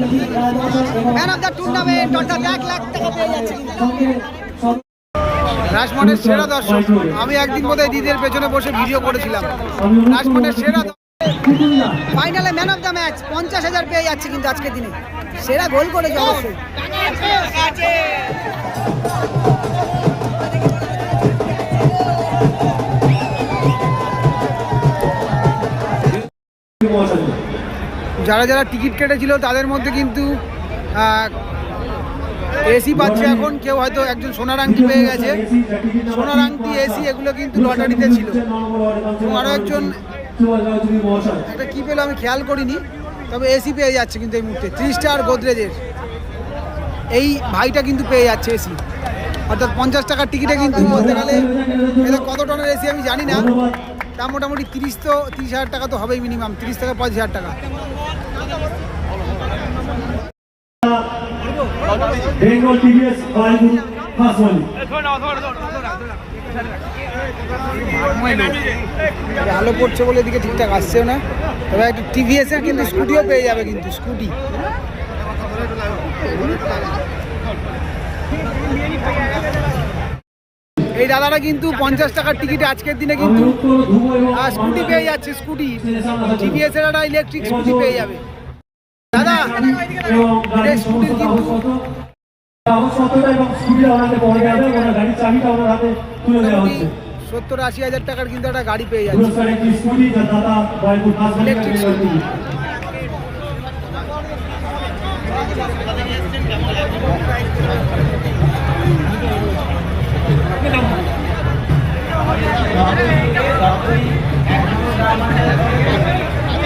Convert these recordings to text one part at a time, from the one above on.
Man of the tournament এক লাখ রাজমঠের সেরা দর্শক, আমি একদিন বোধহয় দিদির পেছনে বসে ভিডিও করেছিলাম। রাজমঠের সেরা। ফাইনালে ম্যান অফ দ্য ম্যাচ পঞ্চাশ হাজার পেয়ে যাচ্ছে কিন্তু আজকের দিনে। সেরা গোল করেছে অবশ্যই। যারা যারা টিকিট কেটেছিল তাদের মধ্যে কিন্তু এসি পাচ্ছে এখন। কেউ হয়তো একজন সোনার আংটি পেয়ে গেছে। সোনার আংটি এসি এগুলো কিন্তু লটারিতে ছিল। আরও একজন, একটা কী পেল আমি খেয়াল করিনি, তবে এসি পেয়ে যাচ্ছে কিন্তু এই মুহূর্তে। থ্রি স্টার গোদরেজের। এই ভাইটা কিন্তু পেয়ে যাচ্ছে এসি অর্থাৎ পঞ্চাশ টাকার টিকিটে কিন্তু বলতে গেলে এটা কত টনের এসি আমি জানি না। তা মোটামুটি তিরিশ তো, তিরিশ হাজার টাকা তো হবেই মিনিমাম তিরিশ থেকে পঁচিশ হাজার টাকা। বেঙ্গল টিভিএস বায়ু আলো পড়ছে বলে এদিকে ঠিকঠাক আসছেও না। তবে একটু টিভিএস এর কিন্তু স্কুটিও পেয়ে যাবে কিন্তু স্কুটি এই দাদারা কিন্তু পঞ্চাশ টাকার টিকিটে আজকের দিনে কিন্তু স্কুটি পেয়ে যাচ্ছে স্কুটি টিভিএস এর একটা ইলেকট্রিক স্কুটি পেয়ে যাবে। দাদা সত্তর আশি হাজার টাকার কিন্তু একটা গাড়ি পেয়ে যাচ্ছে। পুরস্কার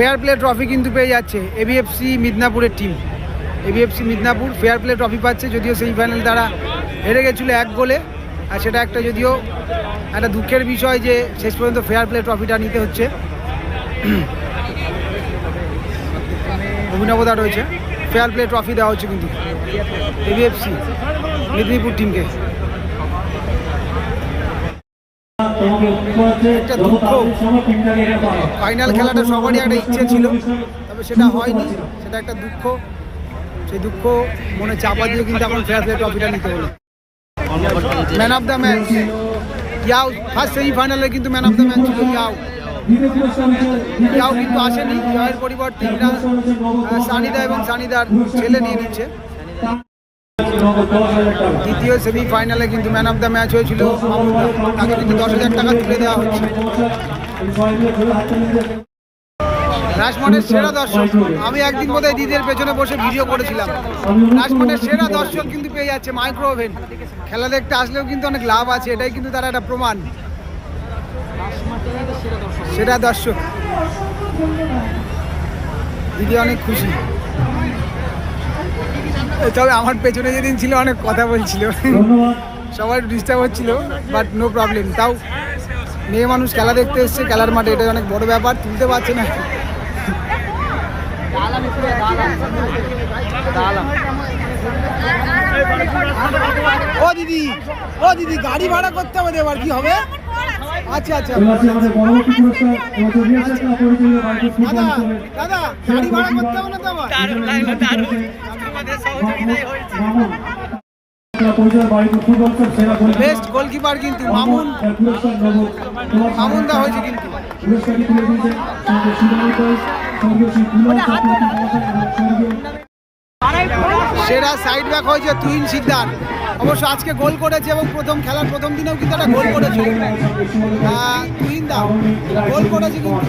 ফেয়ার প্লে ট্রফি কিন্তু পেয়ে যাচ্ছে ABFC মিদনাপুরের team ABFC Midnapur fair play trophy পাচ্ছে যদিও সেমিফাইনাল তারা হেরে গেছিল এক গোলে। আর সেটা একটা যদিও একটা দুঃখের বিষয় যে শেষ পর্যন্ত ফেয়ার প্লে ট্রফিটা নিতে হচ্ছে। অভিনবতা রয়েছে। ফেয়ার প্লে ট্রফি দেওয়া হচ্ছে কিন্তু এবিএফসি মেদিনীপুর টিমকে একটা দুঃখ। ফাইনাল খেলাটা সবারই একটা ইচ্ছে ছিল তবে সেটা হয়নি। সেটা একটা দুঃখ। সেই দুঃখ মনে চাপা দিয়ে কিন্তু এখন ফেয়ার ট্রফিটা নিতে হলো। ম্যান অফ দ্য ম্যাচ ইয়াও ফার্স্ট সেমিফাইনালে কিন্তু ম্যান অফ দ্য ম্যাচ ছিল ইয়াও। ইয়াও কিন্তু আসেনি। ইয়াওয়ের পরিবর্তে সানিদা এবং সানিদার ছেলে নিয়ে নিচ্ছে। দ্বিতীয় সেমিফাইনালে কিন্তু ম্যান অফ দ্য ম্যাচ হয়েছিল। তাকে কিন্তু দশ হাজার টাকা তুলে দেওয়া হচ্ছে। রাজমঠের সেরা দর্শক, আমি একদিন বোধহয় দিদির পেছনে বসে ভিডিও করেছিলাম। রাজমঠের সেরা দর্শক কিন্তু পেয়ে যাচ্ছে মাইক্রো ওভেন খেলা দেখতে আসলেও কিন্তু অনেক লাভ আছে, এটাই কিন্তু তার একটা প্রমাণ। সেরা দর্শক। দিদি অনেক খুশি। তবে আমার পেছনে যেদিন ছিল অনেক কথা বলছিল। ধন্যবাদ। সবাই ডিস্টার্ব হচ্ছিল বাট নো প্রবলেম তাও মেয়ে মানুষ খেলা দেখতে এসছে খেলার মাঠে। এটা অনেক বড় ব্যাপার তুলতে পারছে না। ও দিদি ও দিদি গাড়ি ভাড়া করতে হবে এবার কি হবে? আচ্ছা আচ্ছা। দাদা দাদা গাড়ি ভাড়া করতে হবে না তো আমার বেস্ট গোলকিপার কিন্তু মামুন এর পুরস্কার নেব তোমার মামুন। দা হয়েছে কিন্তু। সেরা সাইড ব্যাক হয়েছে তুহিন সিকদার অবশ্য আজকে গোল করেছে এবং প্রথম খেলার প্রথম দিনেও কিন্তু একটা গোল করেছিল। আহ, গোল করেছে কিন্তু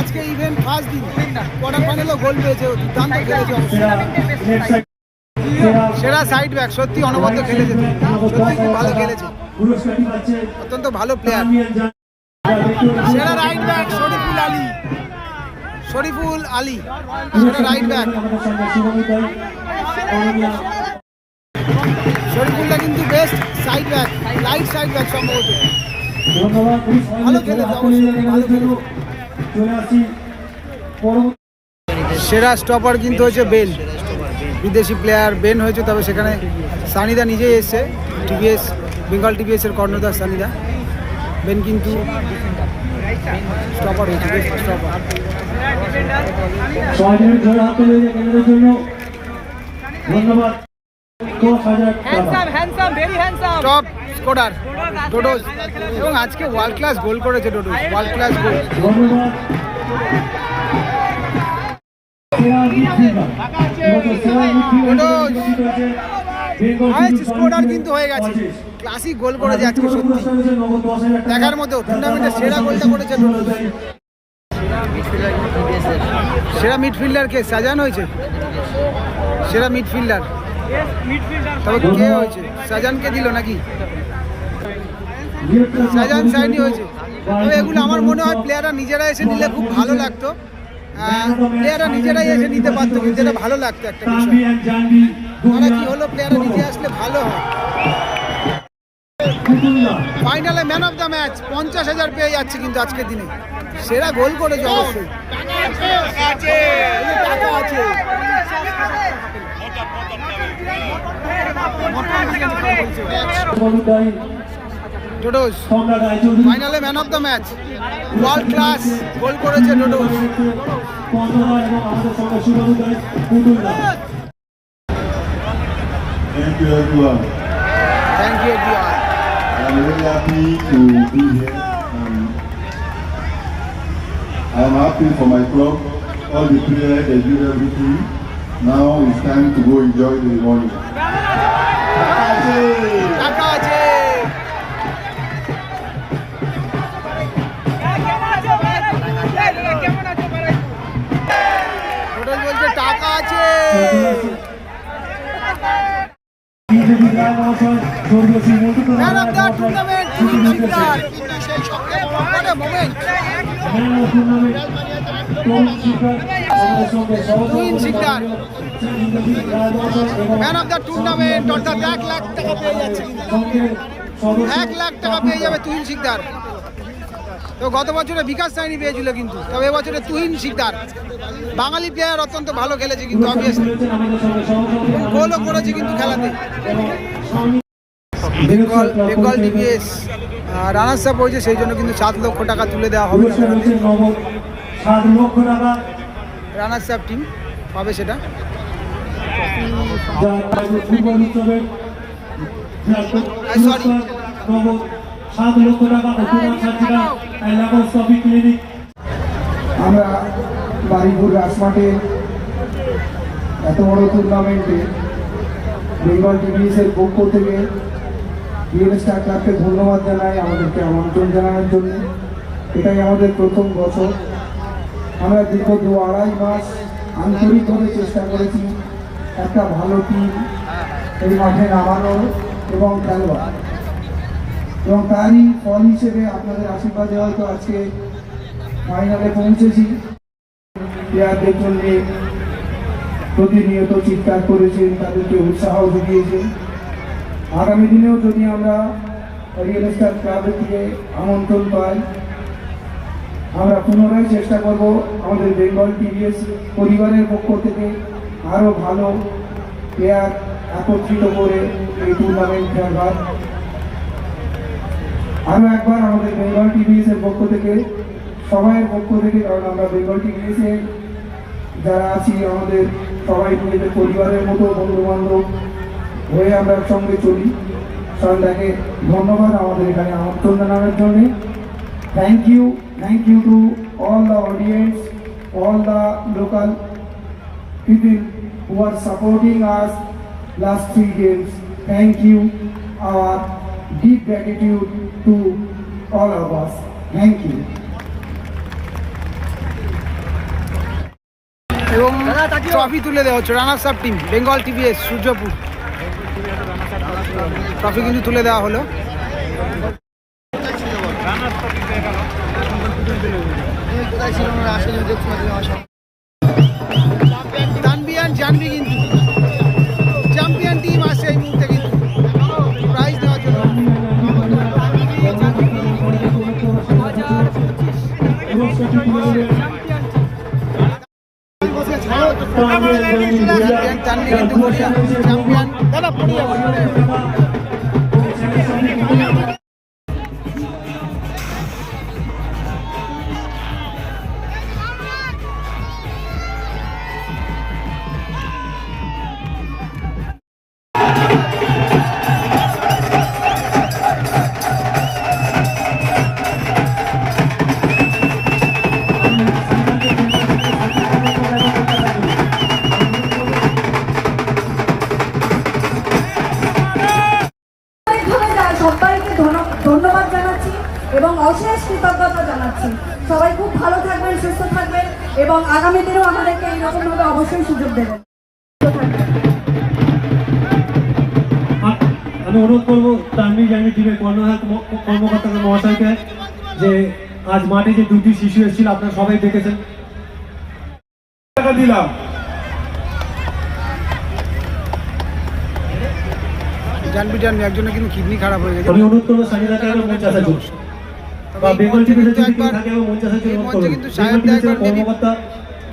আজকে ইভেন্ট ফার্স্ট দিন কোয়ার্টার ফাইনালেও গোল পেয়েছে দুর্দান্ত খেলেছে সেরা সাইড ব্যাক সত্যি অনবদ্য খেলেছে সত্যি খুব ভালো খেলেছে। অত্যন্ত ভালো প্লেয়ার সেরা রাইট ব্যাক শরীফুল আলী। শরীফুল আলী সেরা রাইট ব্যাক শরীফুল্লাহ কিন্তু best side back right side back সম্ভবত। সেরা স্টপার কিন্তু হয়েছে বেন বিদেশি প্লেয়ার বেন হয়েছে তবে সেখানে সানিদা নিজেই এসছে। টিভিএস বেঙ্গল টিভিএস এর কর্ণধার সানিদা। বেন কিন্তু স্টপার হয়েছে বেস্ট স্টপার ধন্যবাদ। স্কোরার ডোডোজ এবং আজকে ওয়ার্ল্ড ক্লাস গোল করেছে ডোডোজ ওয়ার্ল্ড ক্লাস গোল। কিন্তু হয়ে গেছে। গোল করেছে আজকে সত্যি। দেখার মতো, টুর্নামেন্টের সেরা গোলটা করেছে। সেরা মিডফিল্ডার কে? সাজান হয়েছে? সেরা মিডফিল্ডার তবে কে হয়েছে? সাজানকে দিল নাকি? সাজান সাইনি হয়েছে। তবে এগুলো আমার মনে হয় প্লেয়াররা নিজেরা এসে নিলে খুব ভালো লাগতো। প্লেয়াররা নিজেরাই এসে নিতে পারতো কিন্তু এটা ভালো লাগতো একটা বিষয়। মানে কি হলো প্লেয়াররা নিজে আসলে ভালো হয়। ফাইনালে ম্যান অফ দ্য ম্যাচ পঞ্চাশ হাজার পেয়ে যাচ্ছে কিন্তু আজকের দিনে। সেরা গোল করেছে অবশ্যই। টাকা আছে। ডোডোস সম্রাট রায়চৌধুরী ফাইনালে man of the match world class goal করেছে ডোডোস পঞ্চদা এবং আমাদের সঙ্গে সুবলুদাই কুতুল্লাহ Thank you everyone. Thank you dear I'm very happy to be here. Um, I'm happy for my club, all the players, they did everything. Now it's time to go enjoy the money. Man the man of the tournament এক লাখ টাকা পেয়ে যাচ্ছে এক লাখ টাকা পেয়ে যাবে তুহিন শিকদার তো গত বছরে বিকাশ সাইনি পেয়েছিল কিন্তু তবে এবছরে তুহিন শিকদার বাঙালি প্লেয়ার অত্যন্ত ভালো খেলেছে কিন্তু অবভিয়াসলি গোলও করেছে কিন্তু খেলাতে Bengal Bengal TVS runners up হয়েছে সেই জন্য কিন্তু সাত লক্ষ টাকা তুলে দেওয়া হবে রানার্স আপ টিম পাবে সেটা। সাত লক্ষ টাকা। ক্লিনিক আমরা বারিপুর রাজমাঠে এত বড় টুর্নামেন্টে বেঙ্গল টিভিএসের পক্ষ থেকে রিয়েল ক্লাবকে ধন্যবাদ জানাই, আমাদেরকে আমন্ত্রণ জানানোর জন্য। এটাই আমাদের প্রথম বছর। আমরা দীর্ঘ দু আড়াই মাস আন্তরিকভাবে চেষ্টা করেছি একটা ভালো টিম এই মাঠে নামানোর এবং খেলোয়াড়। এবং তারই ফল হিসেবে আপনাদের আশীর্বাদে হয়তো আজকে ফাইনালে পৌঁছেছি। প্লেয়ারদের জন্য প্রতিনিয়ত চিৎকার করেছেন, তাদেরকে উৎসাহ জুগিয়েছেন। আগামী দিনেও যদি আমরা রিয়েল স্টার ক্লাবের থেকে আমন্ত্রণ পাই, আমরা পুনরায় চেষ্টা করব আমাদের বেঙ্গল টিভিএস পরিবারের পক্ষ থেকে আরও ভালো প্লেয়ার একত্রিত করে এই টুর্নামেন্ট খেলবার। আরও একবার আমাদের বেঙ্গল টিভিএস এর পক্ষ থেকে, সবাইয়ের পক্ষ থেকে, কারণ আমরা বেঙ্গল টিভিএস এর যারা আছি, আমাদের সবাই নিজেদের পরিবারের মতো বন্ধু বান্ধব হয়ে আমরা একসঙ্গে চলি তাকে ধন্যবাদ আমাদের এখানে আমন্ত্রণ জানানোর জন্যে thank you thank you to all the audience all the local people who are supporting us last three games. Thank you. Our deep gratitude to all of us. Thank you. এবং ট্রফি তুলে দেওয়া হচ্ছে runners up team Bengal TVS Suryapur trophy কিন্তু তুলে দেওয়া হলো। Champion জানবি কিন্তু। চ্যাম্পিয়ন টিম কিন্তু। প্রাইজ দেওয়ার জন্য। দাদা পড়িয়া। অনুরোধ করব তানভি জানি টিমের কর্ণধার কর্মকর্তা মহাশয়কে যে আজ মাঠে যে দুটি শিশু এসেছিল আপনারা সবাই দেখেছেন। টাকা দিলাম। জানবি জানবি একজনের কিন্তু কিডনি খারাপ হয়ে গেছে। আমি অনুরোধ করব সানিদাকে একবার মঞ্চ আসার জন্য। বা বেঙ্গল টিভিতে যদি থাকে মঞ্চ আসার জন্য অনুরোধ করব। সাহেব টিভির একবার maybe- কর্মকর্তা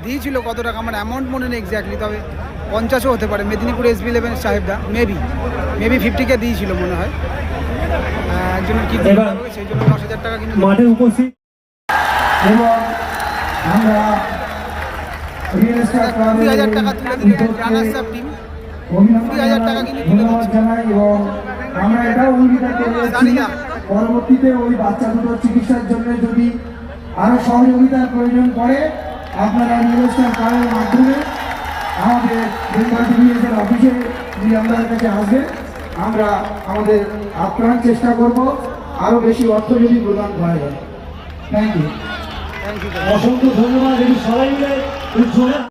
দিয়েছিল কত টাকা আমার অ্যামাউন্ট মনে নেই এক্স্যাক্টলি তবে পঞ্চাশও হতে পারে। মেদিনীপুর এসবি ইলেভেন সাহেবদা মেবি মেবি ফিফটিকে দিয়েছিল মনে হয়। একজনের হয়েছে, সেই জন্য দশ হাজার টাকা কিন্তু মাঠে উপস্থিত এবং আমরা কুড়ি হাজার টাকা তুলে দিলেন রানার্স আপ টিম কুড়ি হাজার টাকা কিন্তু ধন্যবাদ জানাই এবং আমরা এটাও অঙ্গীকার করে জানি যাচ্ছি না। পরবর্তীতে ওই বাচ্চা দুটোর চিকিৎসার জন্য যদি আরও সহযোগিতার প্রয়োজন পড়ে আপনারা নির্বাচন করার মাধ্যমে আমাদের বেঙ্গল টিভিএসের অফিসে যদি আমাদের কাছে আসবেন আমরা আমাদের আপ্রাণ চেষ্টা করব আরও বেশি অর্থ যদি প্রদান করা যায়। থ্যাংক ইউ অসংখ্য ধন্যবাদ যদি সবাই মিলে।